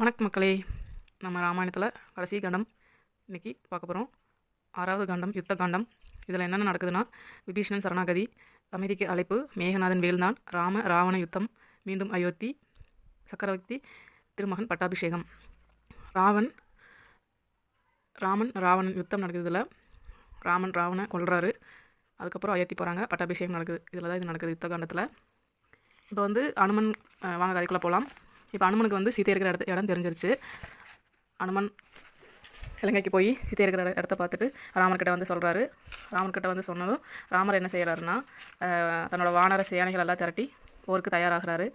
வணக்கம் மக்களே. நம்ம ராமாயணத்தில் கடைசி காண்டம் இன்றைக்கி பார்க்க போகிறோம் ஆறாவது காண்டம் யுத்த காண்டம். இதில் என்னென்ன நடக்குதுன்னா விபீஷணன் சரணாகதி அமைதிக்கு அழைப்பு மேகநாதன் வேல்தான் ராம ராவண யுத்தம் மீண்டும் அயோத்தி சக்கரவர்த்தி திருமகன் பட்டாபிஷேகம். ராவன் ராமன் ராவணன் யுத்தம் நடக்குது இதில் ராமன் ராவணை கொள்கிறாரு அதுக்கப்புறம் அயோத்தி போகிறாங்க பட்டாபிஷேகம் நடக்குது. இதில் தான் இது நடக்குது யுத்த காண்டத்தில். இப்போ வந்து அனுமன் வாங்க கதைக்குள்ளே போகலாம் இப்போ அனுமனுக்கு வந்து சீதை இருக்கிற இடத்து இடம் தெரிஞ்சிருச்சு. அனுமன் இலங்கைக்கு போய் சீதை இருக்கிற இடத்த பார்த்துட்டு ராமர்கிட்ட வந்து சொல்கிறாரு ராமர்கிட்ட வந்து சொன்னதும் ராமர் என்ன செய்கிறாருன்னா தன்னோட வானர சேனைகள் எல்லாம் திரட்டி போருக்கு தயாராகிறாரு.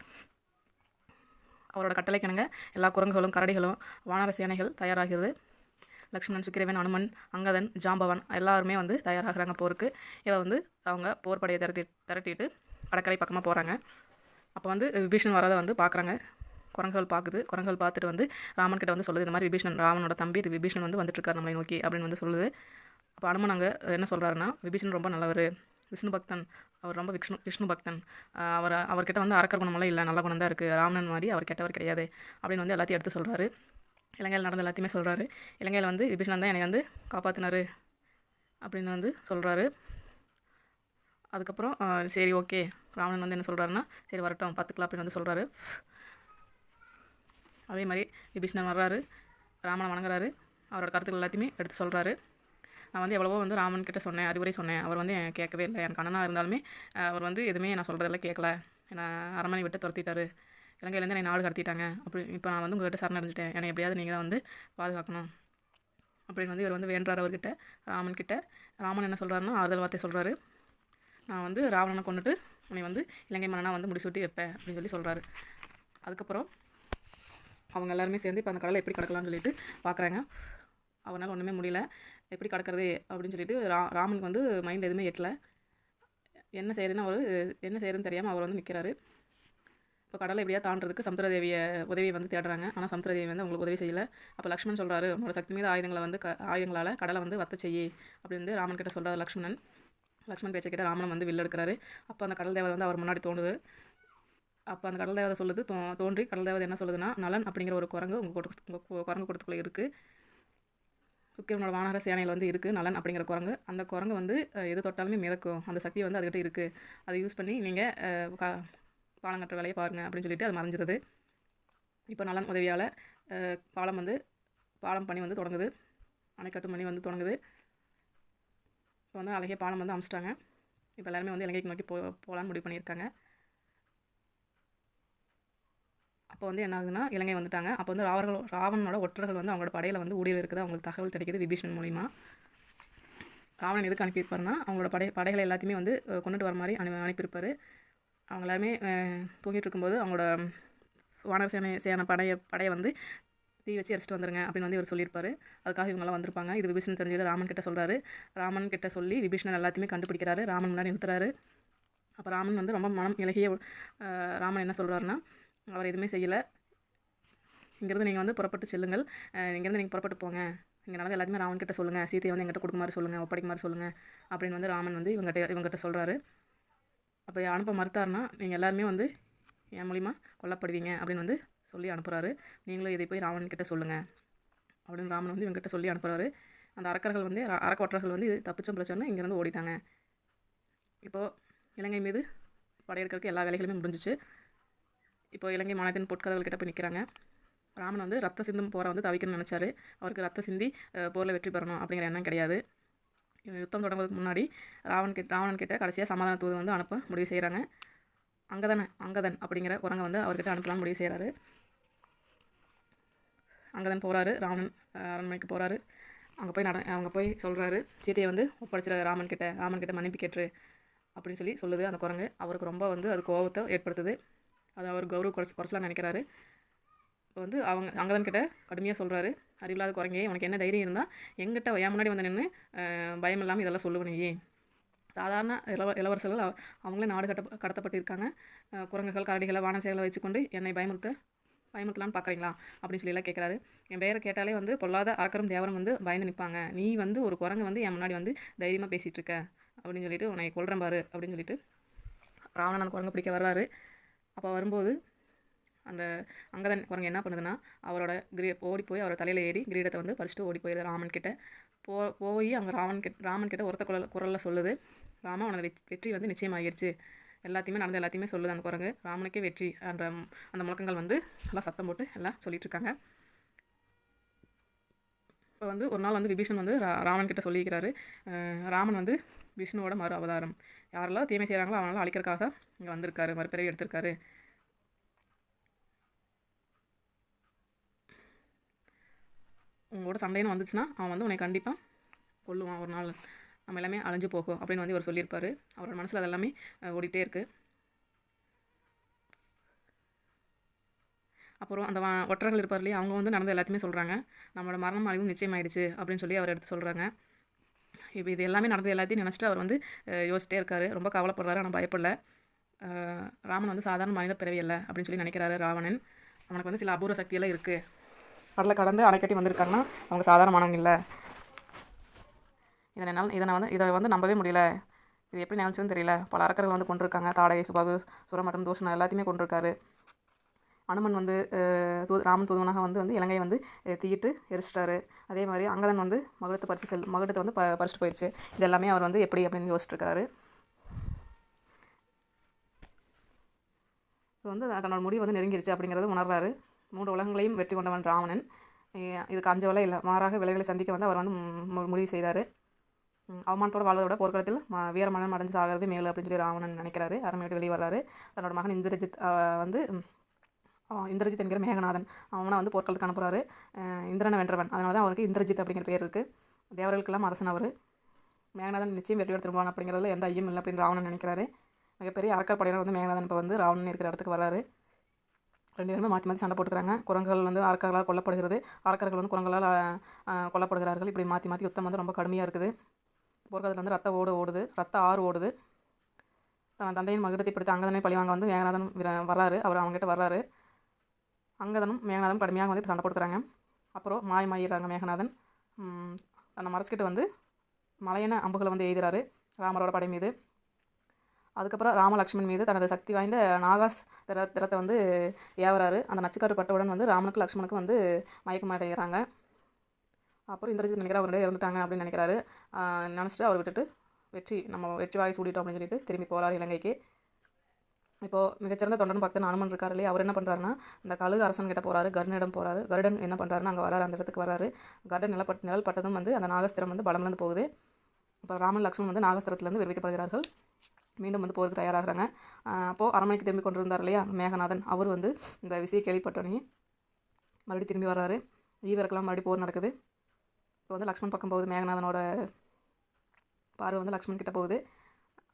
அவரோட கட்டளைக்கிணங்க எல்லா குரங்குகளும் கரடிகளும் வானர சேனைகள் தயாராகிறது. லக்ஷ்மணன் சுக்கிரவன் அனுமன் அங்கதன் ஜாம்பவன் எல்லாருமே வந்து தயாராகிறாங்க போருக்கு. இவ வந்து அவங்க போர் படையை திரட்டி திரட்டிட்டு கடற்கரை பக்கமாக போகிறாங்க அப்போ வந்து விபீஷன் வரதை வந்து பார்க்குறாங்க குரங்குகள் பார்க்குது. குரங்குகள் பார்த்துட்டு வந்து ராமன் கிட்ட வந்து சொல்லுது இந்த மாதிரி விபீஷணன் ராமனோட தம்பி விபீஷணன் வந்து வந்துட்டுருக்காரு நம்மளை நோக்கி அப்படின்னு வந்து சொல்லுது. அப்போ அனுமன் அங்கே என்ன சொல்கிறாருன்னா விபீஷன் ரொம்ப நல்லவர். விஷ்ணு பக்தன். அவர் ரொம்ப விஷ்ணு விஷ்ணு பக்தன். அவர் அவர்கிட்ட வந்து அரக்கர் குணமெல்லாம் இல்லை. நல்ல குணம் தான் இருக்குது ராமன் மாதிரி அவர் கெட்டவர் கிடையாது. அப்படின்னு வந்து எல்லாத்தையும் எடுத்து சொல்கிறாரு இலங்கையில் நடந்த எல்லாத்தையுமே சொல்கிறாரு இலங்கையில் வந்து விபீஷணன் தான் என்னை வந்து காப்பாற்றினார் அப்படின்னு வந்து சொல்கிறாரு அதுக்கப்புறம் சரி ஓகே. ராவணன் வந்து என்ன சொல்கிறாருன்னா சரி வரட்டும். பார்த்துக்கலாம். அப்படின்னு வந்து சொல்கிறாரு அதே மாதிரி விபீஷ்ணன் வர்றாரு. ராமனை வணங்குறாரு. அவரோட கருத்துக்கள் எல்லாத்தையுமே எடுத்து சொல்கிறாரு நான் வந்து எவ்வளவோ வந்து ராமன் கிட்ட சொன்னேன் அறிவுரை சொன்னேன். அவர் வந்து கேட்கவே இல்லை. எனக்கு அண்ணனாக இருந்தாலுமே அவர் வந்து எதுவுமே நான் சொல்கிறதெல்லாம் கேட்கல. என்னை அரண்மனை விட்டு துரத்திட்டாரு. இலங்கையிலேருந்து என்னை நாடு கடத்திட்டாங்க. அப்படி இப்போ நான் வந்து உங்கள்கிட்ட சரணடைஞ்சிட்டேன். என்னை எப்படியாவது நீங்கள் தான் வந்து பாதுகாக்கணும். அப்படின்னு வந்து இவர் வந்து வேண்டார் அவர்கிட்ட. ராமன் கிட்ட. ராமன் என்ன சொல்கிறாருன்னா ஆறுதல் வார்த்தை சொல்கிறாரு நான் வந்து ராவணனை கொண்டுட்டு உன்னை வந்து இலங்கை மன்னனாக வந்து முடிசூட்டி வைப்பேன் அப்படின்னு சொல்லி சொல்கிறாரு அதுக்கப்புறம் அவங்க எல்லாருமே சேர்ந்து இப்போ அந்த கடலை எப்படி கடக்கலாம்னு சொல்லிட்டு பார்க்குறாங்க அவனால் ஒன்றுமே முடியல. எப்படி கடக்கிறது அப்படின்னு சொல்லிட்டு ரா ராமனுக்கு வந்து மைண்ட் எதுவுமே எட்டல. என்ன செய்யறதுன்னு அவர் என்ன செய்யறதுன்னு தெரியாமல் அவர் வந்து நிற்கிறாரு இப்போ கடலை எப்படியா தாண்டதுக்கு சமுத்திரதேவியை உதவியை வந்து தேடுறாங்க. ஆனால் சமுத்திரதேவி வந்து அவங்களுக்கு உதவி செய்யலை. அப்போ லக்ஷ்மன் சொல்கிறாரு உன்னோட சக்தி மீது ஆயுதங்களை வந்து க ஆயுதங்களால் கடலை வந்து வத்த செய்யி அப்படின்னு வந்து ராமன் கிட்ட சொல்கிறார் லக்ஷ்மணன் லக்ஷ்மண் பேச்சை கிட்ட ராமன் வந்து வில்லெடுக்கிறாரு. அப்போ அந்த கடல் தேவதை வந்து அவர் முன்னாடி தோணுது அப்போ அந்த கடல் தேவதை சொல்லுது தோ தோன்றி கடல் தேவதை என்ன சொல்லுதுன்னா நலன் அப்படிங்கிற ஒரு குரங்கு உங்கள் கூட்டு உங்கள் குரங்கு கூட்டத்துக்குள்ளே இருக்குது சுக்கிரனோட வானர சேனையில் வந்து இருக்குது நலன் அப்படிங்கிற குரங்கு. அந்த குரங்கு வந்து எது தொட்டாலுமே மிதக்கும். அந்த சக்தி வந்து அதுக்கிட்ட இருக்குது அதை யூஸ் பண்ணி நீங்கள் பாலம் கட்டுற வேலையை பாருங்கள் அப்படின்னு சொல்லிட்டு அது மறைஞ்சிருது. இப்போ நலன் உதவியால் பாலம் வந்து பாலம் பணி வந்து தொடங்குது. அணைக்கட்டு பணி வந்து தொடங்குது. இப்போ வந்து அழகிய பாலம் வந்து அமிச்சிட்டாங்க. இப்போ எல்லாருமே வந்து இலங்கைக்கு நோக்கி போ போகலான்னு முடிவு பண்ணியிருக்காங்க. அப்போ வந்து என்ன ஆகுதுன்னா இலங்கை வந்துட்டாங்க. அப்போ வந்து ராவர்கள் ராவணனோட ஒற்றர்கள் வந்து அவங்களோட படையில் வந்து ஊடுருவி இருக்குது. அவங்களுக்கு தகவல் கிடைக்கிது விபீஷன் மூலிமா ராவணன் எதுக்கு அனுப்பியிருப்பாருன்னா அவங்களோட படை படைகளை எல்லாத்தையுமே வந்து கொண்டுட்டு வர மாதிரி அனு அனுப்பியிருப்பார். அவங்க எல்லாருமே தூங்கிட்டு இருக்கும்போது அவங்களோட வானர சேனை சேனை படையை படையை வந்து தீ வச்சு எரிச்சிட்டு வந்துருங்க அப்படின்னு வந்து இவர் சொல்லியிருப்பாரு. அதுக்காக இவங்கெல்லாம் வந்திருப்பாங்க. இது விபீஷன் தெரிஞ்சுட்டு ராமன் கிட்ட சொல்கிறாரு ராமன் கிட்ட சொல்லி விபீஷணன் எல்லாத்தையுமே கண்டுபிடிக்கிறாரு. ராமன் முன்னாடி நிறுத்துறாரு. அப்போ ராமன் வந்து ரொம்ப மனம் இலகிய ராமன் என்ன சொல்கிறாருன்னா அவர் எதுவுமே செய்யலை. இங்கேருந்து நீங்கள் வந்து புறப்பட்டு செல்லுங்கள். இங்கேருந்து நீங்கள் புறப்பட்டு போங்க. இங்கே நடந்து எல்லாத்தையுமே ராமன் கிட்ட சொல்லுங்கள் சீதையை வந்து எங்கிட்ட கொடுக்குமாறு சொல்லுங்கள் ஒப்படைக்குமாறு சொல்லுங்கள் அப்படின்னு வந்து ராமன் வந்து இவங்ககிட்ட இவங்ககிட்ட சொல்கிறாரு அப்போ அனுப்ப மறுத்தாருன்னா நீங்கள் எல்லாருமே வந்து என் மூலிமா கொல்லப்படுவீங்க அப்படின்னு வந்து சொல்லி அனுப்புகிறாரு நீங்களும் இதை போய் ராமன் கிட்ட சொல்லுங்கள் அப்படின்னு ராமன் வந்து இவங்ககிட்ட சொல்லி அனுப்புகிறாரு அந்த அரக்கர்கள் வந்து அர- அரக்கொற்றர்கள் வந்து இது தப்பிச்சோம் பிழைச்சோன்னு இங்கேருந்து ஓடிட்டாங்க. இப்போது இலங்கை மீது படையெடுக்கிறதுக்கு எல்லா வேலைகளுமே முடிஞ்சிச்சு. இப்போ இலங்கை மாநிலத்தின் பொற்கதவுகள் கிட்ட போய் நிற்கிறாங்க ராமன் வந்து ரத்த சிந்தும் போரை வந்து தவிக்கணும்னு நினச்சாரு. அவருக்கு ரத்த சிந்தி போரில் வெற்றி பெறணும் அப்படிங்கிற எண்ணம் கிடையாது. யுத்தம் தொடங்குறதுக்கு முன்னாடி ராவன் கிட்ட ராவணன் கிட்ட கடைசியாக சமாதான தூது வந்து அனுப்ப முடிவு செய்கிறாங்க அங்கதன் அங்கதன் அப்படிங்கிற குரங்கை வந்து அவர்கிட்ட அனுப்பலாம் முடிவு செய்கிறாரு அங்கதன் போகிறாரு ராவணன் அரண்மனைக்கு போகிறாரு அங்கே போய் நட அங்கே போய் சொல்கிறாரு சீதையை வந்து ஒப்படைச்சிட ராமன் கிட்ட ராமன் கிட்ட மன்னிப்பு கேட்டுரு அப்படின்னு சொல்லி சொல்லுது அந்த குரங்கு. அவருக்கு ரொம்ப வந்து அது கோபத்தை ஏற்படுத்துது. அதை அவர் கௌரவ குறைச்சி குறைச்சலாம் நினைக்கிறாரு. இப்போ வந்து அவங்க அங்கதான் கிட்ட கடுமையாக சொல்கிறாரு அறிவில்லாத குறைங்க உனக்கு என்ன தைரியம் இருந்தால் எங்கிட்ட என் முன்னாடி வந்து நின்று பயம் இல்லாமல் இதெல்லாம் சொல்லுவனையே. சாதாரண இளவ இளவரசர்கள் அவங்களே நாடு கட்ட கடத்தப்பட்டிருக்காங்க. குரங்குகள் கரடிகளை வானசேகளை வச்சுக்கொண்டு என்னை பயமுறுத்த பயமுறுத்தலான்னு பார்க்குறீங்களா அப்படின்னு சொல்லி எல்லாம் கேட்குறாரு என் பெயரை கேட்டாலே வந்து பொல்லாத அறக்கரும் தேவரும் வந்து பயந்து நிற்பாங்க நீ வந்து ஒரு குரங்கு வந்து என் முன்னாடி வந்து தைரியமாக பேசிகிட்டு இருக்க அப்படின்னு சொல்லிட்டு உன்னை கொள்கிறேன் பாரு அப்படின்னு சொல்லிட்டு ராவணன் குரங்கு பிடிக்க வர்றாரு. அப்போ வரும்போது அந்த அங்கதன் குரங்கு என்ன பண்ணுதுன்னா அவரோட கிரீ ஓடி போய் அவரோட தலையில் ஏறி கிரீடத்தை வந்து பறிச்சுட்டு ஓடி போயிடுது ராமன் கிட்ட. போ போய் அங்கே ராமன் கிட்ட ராமன் கிட்ட ஒருத்த குரல் குரலில் சொல்லுது ராமன் அவனது வெற்றி வந்து நிச்சயமாகிருச்சு. எல்லாத்தையுமே நடந்த எல்லாத்தையுமே சொல்லுது அந்த குரங்கு. ராமனுக்கே வெற்றி அந்த அந்த முழக்கங்கள் வந்து எல்லாம் சத்தம் போட்டு எல்லாம் சொல்லிட்டு இப்போ வந்து ஒரு நாள் வந்து விபீஷன் வந்து ரா ராமன் கிட்ட சொல்லியிருக்கிறாரு. ராமன் வந்து விஷ்ணுவோட மறு அவதாரம். யாரெல்லாம் தீமை செய்கிறாங்களோ அவனால அழிக்கிறதுக்காக இங்கே வந்திருக்காரு மறுபிறவி எடுத்திருக்காரு. உங்களோட சண்டைன்னு வந்துச்சுன்னா அவன் வந்து உன்னை கண்டிப்பாக கொல்லுவான் ஒரு நாள். நம்ம எல்லாமே அழிஞ்சு போகும் அப்படின்னு வந்து இவர் சொல்லியிருப்பார். அவரோட மனசில் அதெல்லாமே ஓடிட்டே இருக்குது அப்புறம் அந்த ஒற்றர்கள் இருப்பார் இல்லையா அவங்க வந்து நடந்த எல்லாத்தையுமே சொல்கிறாங்க நம்மளோட மரணம் அழிவும் நிச்சயமாயிடுச்சு அப்படின்னு சொல்லி அவர் எடுத்து சொல்கிறாங்க இப்போ இது எல்லாமே நடந்தது எல்லாத்தையும் நினச்சிட்டு அவர் வந்து யோசிச்சிட்டே இருக்கார். ரொம்ப கவலைப்படுறாரு ஆனால் பயப்படல. ராமன் வந்து சாதாரண மனித பிறவி இல்லை அப்படின்னு சொல்லி நினைக்கிறாரு ராவணன். அவனுக்கு வந்து சில அபூர்வ சக்தியெல்லாம் இருக்குது கடலை கடந்து அணைக்கட்டி வந்திருக்காங்கன்னா அவங்க சாதாரணமானவங்க இல்லை. இதனால் என்னால் இதை நான் வந்து இதை வந்து நம்பவே முடியல. இது எப்படி நினச்சதுன்னு தெரியல. பல அரக்கர்கள் வந்து கொண்டிருக்காங்க. தாடகை சுபாகு சுரமட்டம் தூஷணம் எல்லாத்தையுமே கொண்டிருக்காரு. அனுமன் வந்து தூ ராமன் தூதுவனாக வந்து வந்து இலங்கையை வந்து தீயிட்டு எரிச்சிட்டாரு. அதே மாதிரி அங்கதன் வந்து மகுடத்தை பறித்து செல் மகுடத்தை வந்து ப பறிச்சுட்டு போயிடுச்சு இது எல்லாமே அவர் வந்து எப்படி அப்படின்னு யோசிச்சிருக்காரு. இது வந்து தன்னோட முடிவு வந்து நெருங்கிருச்சு அப்படிங்கிறது உணர்றாரு. மூன்று உலகங்களையும் வெற்றி கொண்டவன் ராவணன். இதுக்கு அஞ்சு வலை இல்லை மாறாக விலைகளை சந்திக்க வந்து அவர் வந்து மு- முடிவு செய்தார். அவமானத்தோடு வாழ்வதோட போர்க்களத்தில் ம- மனம் அடைஞ்சு சாகிறது மேலு அப்படின்னு சொல்லி ராவணன் நினைக்கிறாரு. அரண்மனை வெளியே வர்றாரு தன்னோட மகன் இந்திரஜித் வந்து இந்திரஜித் என்கிற மேகநாதன். அவனை வந்து போர்க்களத்துக்கு அனுப்புகிறாரு இந்திரனை வென்றவன். அதனால தான் அவருக்கு இந்திரஜித் அப்படிங்கிற பேர் இருக்குது தேவர்களுக்கெல்லாம் அரசன் அவர். மேகநாதன் நிச்சயம் வெற்றியோடு திரும்புவான் அப்படிங்கிறதுல எந்த ஐயம் இல்லை அப்படின்னு ராவணன் நினைக்கிறாரு. மிகப்பெரிய அரக்கர் படையினர் வந்து மேகநாதன் இப்போ வந்து ராவணன் இருக்கிற இடத்துக்கு வராரு ரெண்டு பேருமே மாற்றி மாற்றி சண்டை போட்டுக்கிறாங்க. குரங்குகள் வந்து அரக்கர்களால் கொல்லப்படுகிறது. அரக்கர்கள் வந்து குரங்களால் கொல்லப்படுகிறார்கள். இப்படி மாற்றி மாற்றி யுத்தம் வந்து ரொம்ப கடுமையாக இருக்குது. போர்க்களத்தில் வந்து ரத்த ஓடு ஓடுது. ரத்த ஆறு ஓடுது. தன் தந்தையின் மகிடத்தை பிடித்த அங்கதனை பழிவாங்க வந்து மேகநாதன் விர- வர்றாரு. அவர் அவங்ககிட்ட வர்றாரு. அங்கதனும் மேகநாதனும் கடுமையாக வந்து இப்போ சண்டை போட்டுக்கிறாங்க. அப்புறம் மாயமாயிடுறாங்க மேகநாதன். தன்னை மறைச்சிக்கிட்டு வந்து மலையன அம்புகளை வந்து எய்துறாரு ராமரோட படை மீது. அதுக்கப்புறம் ராமலக்ஷ்மன் மீது தனது சக்தி வாய்ந்த நாகாஸ் திற திறத்தை வந்து ஏவறாரு. அந்த நச்சுக்காட்டு பட்டவுடன் வந்து ராமனுக்கு லக்ஷ்மனுக்கு வந்து மயக்கம் அடைகிறாங்க அப்புறம் இந்திரஜித் நினைக்கிற அவர்களே இறந்துட்டாங்க அப்படின்னு நினைக்கிறாரு. நினச்சிட்டு அவர் விட்டுட்டு வெற்றி நம்ம வெற்றி வாய் சூடிட்டோம் அப்படின்னு சொல்லிட்டு திரும்பி போகிறார் இலங்கைக்கு. இப்போது மிகச்சிறந்த தொண்டன் பக்தன் அனுமன் இருக்கார் இல்லையா அவர் என்ன பண்ணுறாருன்னா அந்த கழுகு அரசன் கிட்ட போகிறாரு கருடனிடம் போகிறாரு கருடன் என்ன பண்ணுறாருன்னா அங்கே வராரு அந்த இடத்துக்கு வராரு. கருடன் நிலப்பட் நிழல் பட்டதும் வந்து அந்த நாகஸ்திரம் வந்து பலமிழந்து போகுது. இப்போ ராமன் லக்ஷ்மன் வந்து நாகஸ்திரத்துலேருந்து விடுவிக்கப்படுகிறார்கள். மீண்டும் வந்து போருக்கு தயாராகிறாங்க. அப்போது அரண்மனைக்கு திரும்பி கொண்டிருந்தார் இல்லையா மேகநாதன். அவர் வந்து இந்த விஷயம் கேள்விப்பட்டோன்னே மறுபடியும் திரும்பி வர்றாரு. ஈவருக்கெல்லாம் மறுபடியும் போர் நடக்குது. இப்போ வந்து லக்ஷ்மண் பக்கம் போகுது மேகநாதனோட பார்வை வந்து லக்ஷ்மன் கிட்ட போகுது.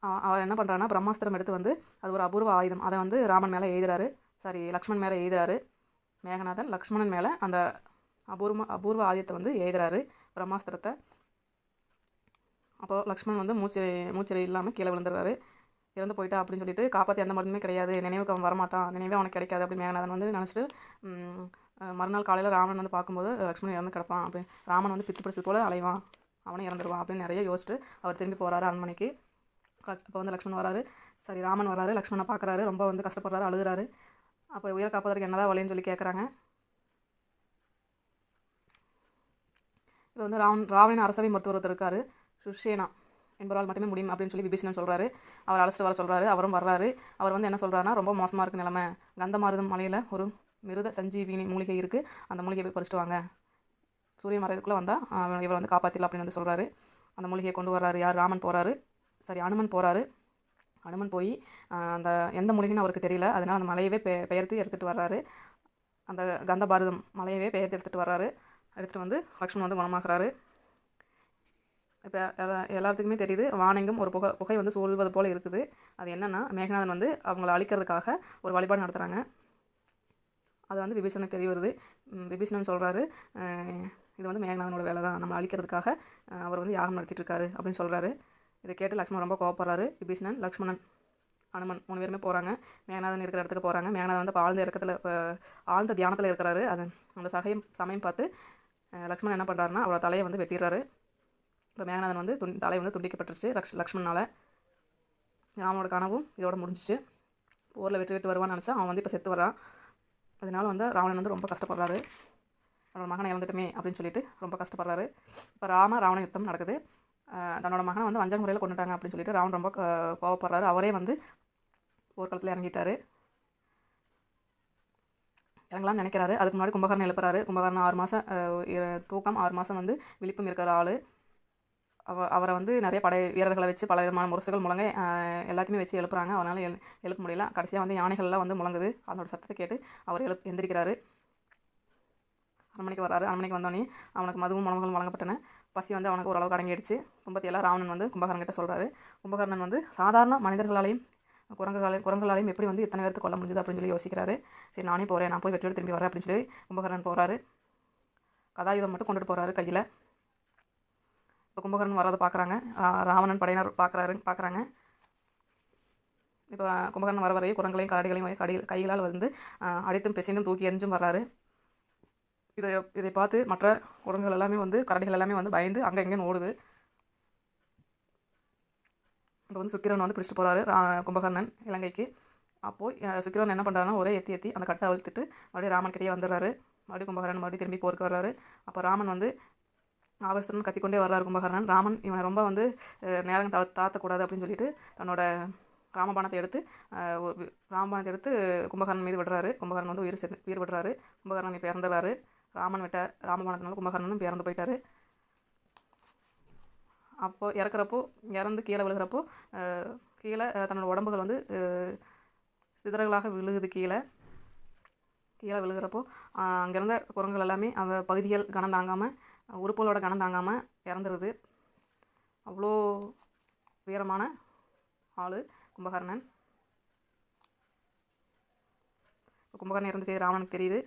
அவர் என்ன பண்ணுறாருன்னா பிரம்மாஸ்திரம் எடுத்து வந்து அது ஒரு அபூர்வ ஆயுதம். அதை வந்து ராமன் மேலே எழுதுறாரு சாரி லக்ஷ்மண் மேலே எழுதுறாரு மேகநாதன் லக்ஷ்மணன் மேலே அந்த அபூர்வ அபூர்வ ஆயுதத்தை வந்து எழுதுறாரு பிரம்மாஸ்திரத்தை. அப்போது லக்ஷ்மண் வந்து மூச்சு மூச்சு இல்லாமல் கீழே விழுந்துடுறாரு. இறந்து போயிட்டா அப்படின்னு சொல்லிட்டு காப்பாற்றி எந்த மருந்துமே கிடையாது. நினைவுக்கு அவன் வரமாட்டான். நினைவே அவனுக்கு கிடைக்காது அப்படின்னு மேகநாதன் வந்து நினச்சிட்டு மறுநாள் காலையில் ராமன் வந்து பார்க்கும்போது லக்ஷ்மணன் இறந்து கிடப்பான் அப்படி ராமன் வந்து பித்து பிடிச்சது போல் அலைவான். அவனே இறந்துருவான் அப்படின்னு நிறைய யோசிச்சுட்டு அவர் திரும்பி போகிறாரு அரண்மனைக்கு. அப்போ வந்து லக்ஷ்மண் வராரு. சரி ராமன் வராரு. லக்ஷ்மணை பார்க்குறாரு ரொம்ப வந்து கஷ்டப்படுறாரு அழுகுறாரு. அப்போ உயிரை காப்பதற்கு என்னதான் வழின்னு சொல்லி கேட்குறாங்க இப்போ வந்து ராவன் ராவணின் அரசவை மருத்துவர் ஒருத்தர் இருக்காரு. சுஷேனா என்பவரால் மட்டுமே முடியும் அப்படின்னு சொல்லி விபீஷணன் சொல்கிறாரு அவர் அழைச்சிட்டு வர சொல்கிறாரு அவரும் வர்றாரு. அவர் வந்து என்ன சொல்கிறாருன்னா ரொம்ப மோசமாக இருக்கு நிலமை. கந்தமாருதம் மலையில் ஒரு மிருத சஞ்சீவினி மூலிகை இருக்குது அந்த மூலிகையை போய் பறிச்சிட்டு வாங்க. சூரியன் மறையதுக்குள்ளே வந்தால் இவர் வந்து காப்பாற்றிடலாம் அப்படின்னு வந்து சொல்கிறாரு அந்த மூலிகையை கொண்டு வர்றாரு. யார்? ராமன் போகிறாரு சரி அனுமன் போகிறாரு அனுமன் போய் அந்த எந்த மூலிகைன்னு அவருக்கு தெரியல. அதனால் அந்த மலையவே பெ பெயர்த்து எடுத்துகிட்டு வர்றாரு. அந்த கந்த பாரதம் மலையவே பெயர்த்து எடுத்துகிட்டு வர்றாரு. எடுத்துகிட்டு வந்து லக்ஷ்மன் வந்து குணமாக்குறாரு இப்போ எல்லா எல்லாத்துக்குமே தெரியுது வானெங்கும் ஒரு புகை புகை வந்து சூழ்வது போல் இருக்குது. அது என்னென்னா மேகநாதன் வந்து அவங்கள அழிக்கிறதுக்காக ஒரு வழிபாடு நடத்துகிறாங்க அது வந்து விபீஷனுக்கு தெரிய வருது. விபீஷணன் சொல்கிறாரு இது வந்து மேகநாதனோட வேலை தான் நம்ம அழிக்கிறதுக்காக அவர் வந்து யாகம் நடத்திட்டு இருக்காரு அப்படின்னு சொல்கிறாரு இதை கேட்டு லக்ஷ்மணன் ரொம்ப கோவப்படுறாரு. விபீஷணன் லக்ஷ்மணன் அனுமன் மூணு பேருமே போகிறாங்க மேகநாதன் இருக்கிற இடத்துக்கு போகிறாங்க மேகநாதன் வந்து ஆழ்ந்த இறக்கத்தில் ஆழ்ந்த தியானத்தில் இருக்கிறாரு. அது அந்த சகையும் சமயம் பார்த்து லக்ஷ்மணன் என்ன பண்ணுறாருன்னா அவரோட தலையை வந்து வெட்டிடுறாரு. இப்போ மேகநாதன் வந்து துண் தலை வந்து துண்டிக்கப்பட்டுருச்சு. லக்ஷ் லக்ஷ்மணனால் ராமனோட கனவும் இதோட முடிஞ்சிச்சு. போரில் வெற்றி வெட்டு வருவான்னு நினச்சா அவன் வந்து இப்போ செத்து வரான் அதனால வந்து ராவணன் வந்து ரொம்ப கஷ்டப்படுறாரு. அவனோட மகனை இழந்துட்டுமே அப்படின்னு சொல்லிட்டு ரொம்ப கஷ்டப்படுறாரு. இப்போ ராம ராவண யுத்தம் நடக்குது. தன்னோட மகனை வந்து வஞ்சக முறையில் கொண்டுட்டாங்க அப்படின்னு சொல்லிட்டு ராவன் ரொம்ப கோவப்படுறாரு. அவரே வந்து போர்க்களத்தில் இறங்கிட்டார். இறங்கலாம்னு நினைக்கிறாரு. அதுக்கு முன்னாடி கும்பகர்ணன் எழுப்புறாரு. கும்பகர்ணன் ஆறு மாதம் தூக்கம் ஆறு மாதம் வந்து விழிப்பும் இருக்கிற ஆள். அவ அவரை வந்து நிறைய படை வீரர்களை வச்சு பல விதமான முரசுகள் முழங்க எல்லாத்தையுமே வச்சு எழுப்புறாங்க. அவனால் எழு எழுப்ப முடியல. கடைசியாக வந்து யானைகள்லாம் வந்து முழங்குது. அதோட சத்தத்தை கேட்டு அவர் எழுப் எந்திரிக்கிறாரு. அரண்மனைக்கு வர்றாரு. அரண்மனைக்கு வந்தோடனே அவனுக்கு மதுவும் உணவுகளும் வழங்கப்பட்டன. பசி வந்து அவனுக்கு ஓரளவுக்கு அடங்கிடுச்சு. துன்பத்தையெல்லாம் ராவணன் வந்து கும்பகர்ணன் கிட்ட சொல்கிறாரு கும்பகர்ணன் வந்து சாதாரண மனிதர்களாலையும் குரங்குகளையும் குரங்குகளாலையும் எப்படி வந்து இத்தனை பேருக்கு கொல்ல முடிஞ்சது? அப்படின்னு சொல்லி யோசிக்கிறாரு. சரி நானே போகிறேன் நான் போய் வெற்றியோடு திரும்பி வரேன். அப்படின்னு சொல்லி கும்பகர்ணன் போகிறாரு கதாயுதம் மட்டும் கொண்டுட்டு போகிறாரு கையில். இப்போ கும்பகர்ணன் வராத பார்க்குறாங்க ராவணன் படையினர் பார்க்குறாரு பார்க்குறாங்க இப்போ கும்பகர்ணன் வர வரையும் குரங்களையும் கரடிகளையும் கடி கைகளால் வந்து அடித்தும் பிசைந்தும் தூக்கி எரிஞ்சும் வர்றாரு. இதை இதை பார்த்து மற்ற குரங்குகள் எல்லாமே வந்து கரடிகள் எல்லாமே வந்து பயந்து அங்கே எங்கேன்னு ஓடுது. இப்போ வந்து சுக்கிரன் வந்து பிடிச்சிட்டு போகிறாரு கும்பகர்ணன் இலங்கைக்கு. அப்போது சுக்கிரவன் என்ன பண்ணுறாருன்னா ஒரே ஏற்றி ஏற்றி அந்த கட்டை அழுத்துட்டு மறுபடியும் ராமன் கிட்டேயே வந்துடுறாரு. மறுபடியும் கும்பகர்ணன் மறுபடியும் திரும்பி போருக்கு வர்றாரு. அப்போ ராமன் வந்து ஆவேசத்துடன் கத்திக்கொண்டே வர்றாரு கும்பகர்ணன். ராமன் இவனை ரொம்ப வந்து நேரம் தா தாத்தக்கூடாது அப்படின்னு சொல்லிட்டு தன்னோட ராமபாணத்தை எடுத்து ராமபானத்தை ஒரு ராமபாணத்தை எடுத்து கும்பகர்ணன் மீது விடுறாரு. கும்பகர்ணன் வந்து உயிர் செத்து உயிர் விடுறாரு. கும்பகர்ணன் இப்போ இறந்துடுறாரு. ராமன் விட்ட ராமபானத்தினால கும்பகர்ணனும் இறந்து போயிட்டார். அப்போது இறக்குறப்போ இறந்து கீழே விழுகிறப்போ கீழே தன்னோட உடம்புகள் வந்து அஹ், விழுகுது கீழே. கீழே விழுகிறப்போ அங்கேருந்த குரங்குகள் எல்லாமே அந்த பகுதிகள் கனம் தாங்காமல் உறுப்புகளோட கனம் தாங்காமல் இறந்துருது. அவ்வளோ வீரமான ஆள் கும்பகர்ணன். கும்பகர்ணன் இறந்த செய்தி தெரியுது.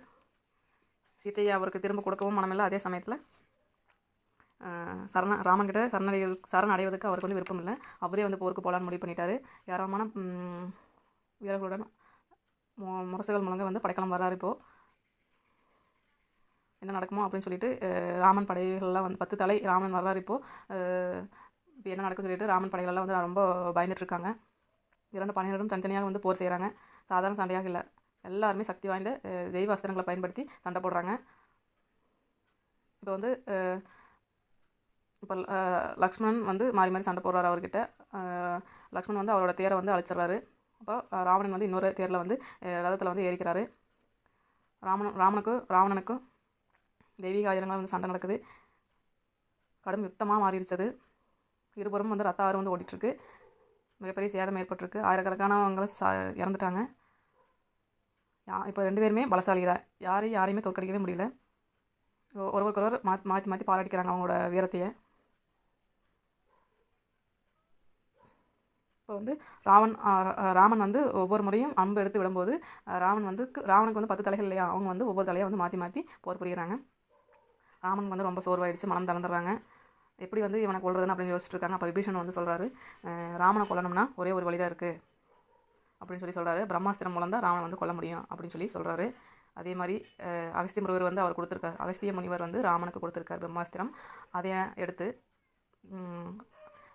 சீத்தையை அவருக்கு திரும்ப கொடுக்கவும் மனமில்லை. அதே சமயத்தில் சரண ராமன்கிட்ட சரணடைய சரண் அடைவதற்கு அவருக்கு வந்து விருப்பம் இல்லை அவரே வந்து போருக்கு போகலான்னு முடிவு பண்ணிட்டாரு. ஏராளமான வீரர்களுடன் மு முரசுகள் முழங்க வந்து படைக்கலம் வர்றாரு இப்போது என்ன நடக்குமோ அப்படின்னு சொல்லிட்டு ராமன் படைகள்லாம் வந்து பத்து தலை ராமன் வர்றாரு இப்போது இப்போ என்ன நடக்கும்னு சொல்லிட்டு ராமன் படைகளெல்லாம் வந்து ரொம்ப பயந்துட்டுருக்காங்க இரண்டு பணியினரும் தனித்தனியாக வந்து போர் செய்கிறாங்க சாதாரண சண்டையாக இல்லை. எல்லாருமே சக்தி வாய்ந்த தெய்வ அஸ்திரங்களை பயன்படுத்தி சண்டை போடுறாங்க. இப்போ வந்து இப்போ லக்ஷ்மணன் வந்து மாறி மாறி சண்டை போடுறாரு அவர்கிட்ட. லக்ஷ்மணன் வந்து அவரோட தேரை வந்து அழைச்சிடுறாரு. அப்புறம் ராவணன் வந்து இன்னொரு தேரில் வந்து ரதத்தில் வந்து ஏறிக்கிறாரு. ராமன் ராமனுக்கும் ராவணனுக்கும் தெய்வீக ஆயுதங்களால் வந்து சண்டை நடக்குது. கடும் யுத்தமாக மாறிடுச்சது. இருபுறமும் வந்து ரத்த ஆறு வந்து ஓடிட்டுருக்கு. மிகப்பெரிய சேதம் ஏற்பட்டிருக்கு. ஆயிரக்கணக்கானவங்க சா இறந்துட்டாங்க. யா இப்போ ரெண்டு பேருமே பலசாலி தான். யாரையும் யாரையுமே தோற்கடிக்கவே முடியல. ஒ- ஒருவருக்கு ஒருவர் மாற்றி மாற்றி மாற்றி பாராட்டிக்கிறாங்க அவங்களோட வீரத்தையை. இப்போ வந்து ராவன் ராமன் வந்து ஒவ்வொரு முறையும் அம்பு எடுத்து விடும்போது ராவன் வந்து ராவனுக்கு வந்து பத்து தலைகள் இல்லையா? அவங்க வந்து ஒவ்வொரு தலையாக வந்து மாற்றி மாற்றி போர் புரிகிறாங்க. ராமன் வந்து ரொம்ப சோர்வாயிடுச்சு மனம் தளர்ந்துடுறாங்க. எப்படி வந்து இவனை கொள்றதுன்னு அப்படின்னு யோசிச்சுருக்காங்க அப்போ விபீஷன் வந்து சொல்கிறாரு ராமனை கொல்லணும்னா ஒரே ஒரு வழிதான் இருக்குது அப்படின்னு சொல்லி சொல்கிறாரு பிரம்மாஸ்திரம் மூலம் தான் ராமனை வந்து கொல்ல முடியும் அப்படின்னு சொல்லி சொல்கிறாரு அதே மாதிரி அகஸ்திய முருகர் வந்து அவர் கொடுத்துருக்கார். அகஸ்திய முனிவர் வந்து ராமனுக்கு கொடுத்துருக்காரு பிரம்மாஸ்திரம். அதை எடுத்து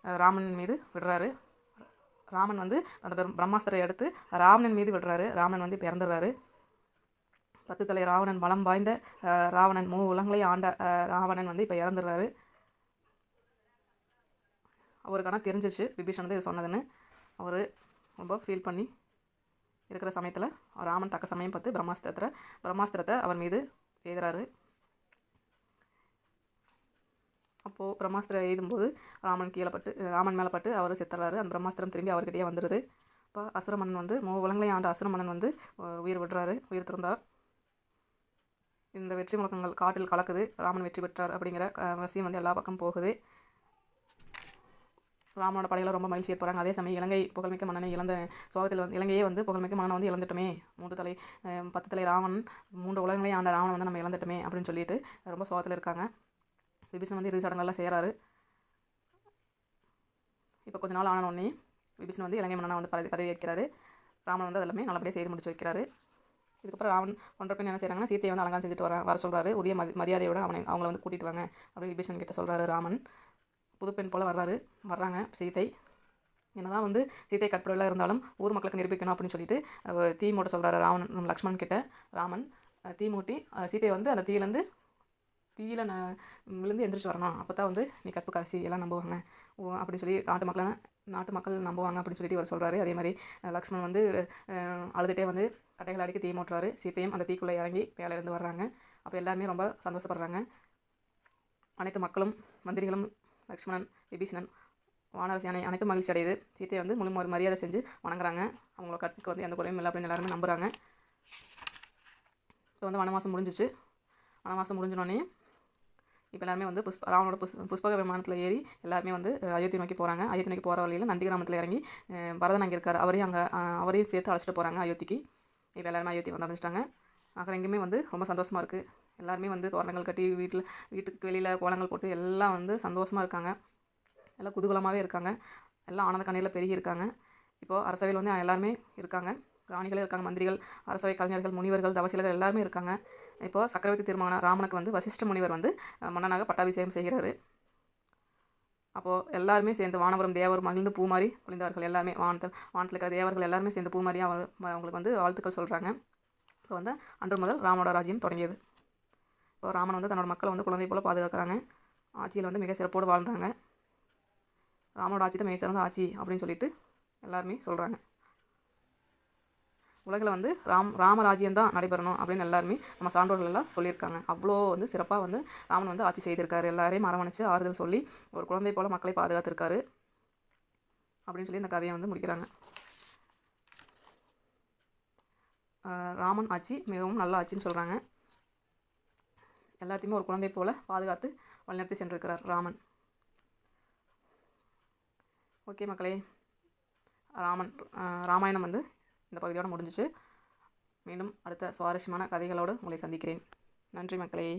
ராமன் மீது விடுறாரு. ராமன் வந்து அந்த பிரம்- பிரம்மாஸ்திரம் எடுத்து ராவணன் மீது விடுறாரு. ராமன் வந்து பிறந்துடுறாரு இறந்துடுறாரு. பத்து தலை ராவணன் பலம் வாய்ந்த ராவணன் மூ உலகங்களையும் ஆண்ட ராவணன் வந்து இப்போ இறந்துடுறாரு. அவருக்கான தெரிஞ்சிச்சு விபீஷன் வந்து இது சொன்னதுன்னு. அவர் ரொம்ப ஃபீல் பண்ணி இருக்கிற சமயத்தில் ராமன் தக்க சமயம் பார்த்து பிரம்மாஸ்திரத்தை பிரம்மாஸ்திரத்தை அவர் மீது எழுதுறாரு அப்போது பிரம்மாஸ்திரம் எழுதும்போது ராமன் கீழே பட்டு ராமன் மேலே பட்டு அவர் செத்துறாரு. அந்த பிரம்மாஸ்திரம் திரும்பி அவர்கிட்டயே வந்துடுது இப்போ அசுரமன் வந்து மூ உலகங்களையும் ஆண்ட அசுரமன்னன் வந்து உயிர் விடுறாரு உயிர் திறந்தார். இந்த வெற்றி முழக்கங்கள் காட்டில் கலக்குது. ராமன் வெற்றி பெற்றார் அப்படிங்கிற அஹ், விஷயம் வந்து எல்லா பக்கம் போகுது. ராமனோட படையில் ரொம்ப மகிழ்ச்சி ஏற்படுறாங்க அதே சமயம் இலங்கை புகழ்மிக்க மன்னனை இழந்த சோகத்தில் வந்து இலங்கையே வந்து புகழ்மிக்க மன்னனை வந்து இழந்துட்டோமே. மூன்று தலை பத்து தலை ராவன் மூன்று உலகங்களையும் ஆண்ட ராவணன் வந்து நம்ம இழந்துட்டோமே அப்படின்னு சொல்லிட்டு ரொம்ப சோகத்தில் இருக்காங்க. விபீஷன் வந்து இறுதி சடங்கெல்லாம் செய்கிறாரு இப்போ கொஞ்ச நாள் ஆன உடனே விபீஷன் வந்து இலங்கை மன்னனை வந்து பதவி பதவி ஏற்கிறாரு. ராமன் வந்து அதெல்லாமே நல்லபடியாக செய்து முடிச்சு வைக்கிறாரு. இதுக்கப்புறம் ராவன் ஒன்றரை பெண் என்ன செய்கிறாங்கன்னா சீத்தையை வந்து அலங்காரம் செஞ்சுட்டு வர வர சொல்கிறாரு உரிய மதி மரியாதையோட அவனை அவங்கள வந்து கூட்டிகிட்டு வாங்க அப்படின்னு விபீஷன் கிட்ட சொல்கிறாரு ராமன். புதுப்பெண் போல் வர்றாரு. வர்றாங்க. சீத்தை என்னதான் வந்து சீதை கற்பழில் இருந்தாலும் ஊர் மக்களுக்கு நிரூபிக்கணும் அப்படின்னு சொல்லிட்டு தீ மூட்ட சொல்கிறாரு ராவன் நம்ம லக்ஷ்மண் கிட்ட ராமன். தீ மூட்டி சீதையை வந்து அந்த தீயிலேருந்து தீயில ந விழுந்து எந்திரிச்சு வரணும். அப்போ தான் வந்து நீ கற்பு கரசி எல்லாம் நம்புவாங்க. ஓ அப்படின்னு சொல்லி நாட்டு மக்களை நாட்டு மக்கள் நம்புவாங்க அப்படின்னு சொல்லிட்டு இவர் சொல்கிறாரு அதே மாதிரி லக்ஷ்மண் வந்து அழுதுகிட்டே வந்து கட்டைகள் அடிக்க தீ மூட்டுறாரு. சீத்தையும் அந்த தீக்குள்ளே இறங்கி மேலே இருந்து வர்றாங்க. அப்போ எல்லாருமே ரொம்ப சந்தோஷப்படுறாங்க. அனைத்து மக்களும் மந்திரிகளும் லக்ஷ்மணன் விபீஷணன் வானரசி அனை அனைத்தும் மகிழ்ச்சி அடையுது. சீத்தையை வந்து முழு ஒரு மரியாதை செஞ்சு வணங்குறாங்க. அவங்களோட கற்புக்கு வந்து எந்த குறையும் இல்லை அப்படின்னு எல்லாருமே நம்புகிறாங்க இப்போ வந்து வனவாசம் முடிஞ்சிச்சு. வனவாசம் முடிஞ்சினோடனே இப்போ எல்லாருமே வந்து புஷ்ப ராவனோட புஷ் புஷ்பக விமானத்தில் ஏறி எல்லாருமே வந்து அயோத்தி நோக்கி போகிறாங்க அயோத்தி நோக்கி போகிற வழியில் நந்தி கிராமத்தில் இறங்கி பரதன் அங்கே இருக்கார். அவரையும் அங்கே அவரையும் சேர்த்து அழைச்சிட்டு போகிறாங்க அயோத்திக்கு. இப்போ எல்லாருமே அயோத்தி வந்து அடைஞ்சிட்டாங்க அப்புறம் எங்கேயுமே வந்து ரொம்ப சந்தோஷமாக இருக்குது எல்லாருமே வந்து தோரணங்கள் கட்டி வீட்டில் வீட்டுக்கு வெளியில் கோலங்கள் போட்டு எல்லாம் வந்து சந்தோஷமாக இருக்காங்க. எல்லாம் குதூகலமாகவே இருக்காங்க. எல்லாம் ஆனந்த கண்ணீரில் பெருகி இருக்காங்க. இப்போது அரசவையில் வந்து எல்லாருமே இருக்காங்க. ராணிகளும் இருக்காங்க மந்திரிகள் அரசவை கலைஞர்கள் முனிவர்கள் தவசிலர்கள் எல்லாருமே இருக்காங்க. இப்போது சக்கரவர்த்தி திருமணம் ராமனுக்கு வந்து வசிஷ்ட முனிவர் வந்து மன்னனாக பட்டாபிஷேகம் செய்கிறாரு. அப்போது எல்லாருமே சேர்ந்து வானவரம் தேவர் மகிழ்ந்து பூமாரி பொழிந்தார்கள் எல்லாருமே. வானத்தில் வானத்தில் இருக்கிற தேவர்கள் எல்லாருமே சேர்ந்து பூமாரி அவர் அவங்களுக்கு வந்து வாழ்த்துக்கள் சொல்கிறாங்க இப்போ வந்து அன்று முதல் ராமனோட ராஜ்யம் தொடங்கியது. இப்போ ராமன் வந்து தன்னோட மக்களை வந்து குழந்தை போல பாதுகாக்கிறாங்க. ஆட்சியில் வந்து மிக சிறப்போடு வாழ்ந்தாங்க. ராமனோட ஆட்சி தான் மிக சிறந்த ஆட்சி அப்படின்னு சொல்லிட்டு எல்லாருமே சொல்கிறாங்க உலகில் வந்து ராம் ராமராஜ்யம் தான் நடைபெறணும் அப்படின்னு எல்லாருமே நம்ம சான்றோர்கள் எல்லாம் சொல்லியிருக்காங்க. அவ்வளோ வந்து சிறப்பாக வந்து ராமன் வந்து ஆட்சி செய்திருக்காரு. எல்லாரையும் அரவணைச்சு ஆறுதல் சொல்லி ஒரு குழந்தை போல மக்களை பாதுகாத்திருக்காரு அப்படின்னு சொல்லி இந்த கதையை வந்து முடிக்கிறாங்க. ராமன் ஆட்சி மிகவும் நல்ல ஆட்சின்னு சொல்கிறாங்க எல்லாத்தையுமே ஒரு குழந்தை போல பாதுகாத்து வழிநடத்தி சென்றிருக்கிறார் ராமன். ஓகே மக்களே ராமன் ராமாயணம் வந்து இந்த பகுதியோடு முடிஞ்சிச்சு. மீண்டும் அடுத்த சுவாரஸ்யமான கதைகளோடு உங்களை சந்திக்கிறேன். நன்றி மக்களே.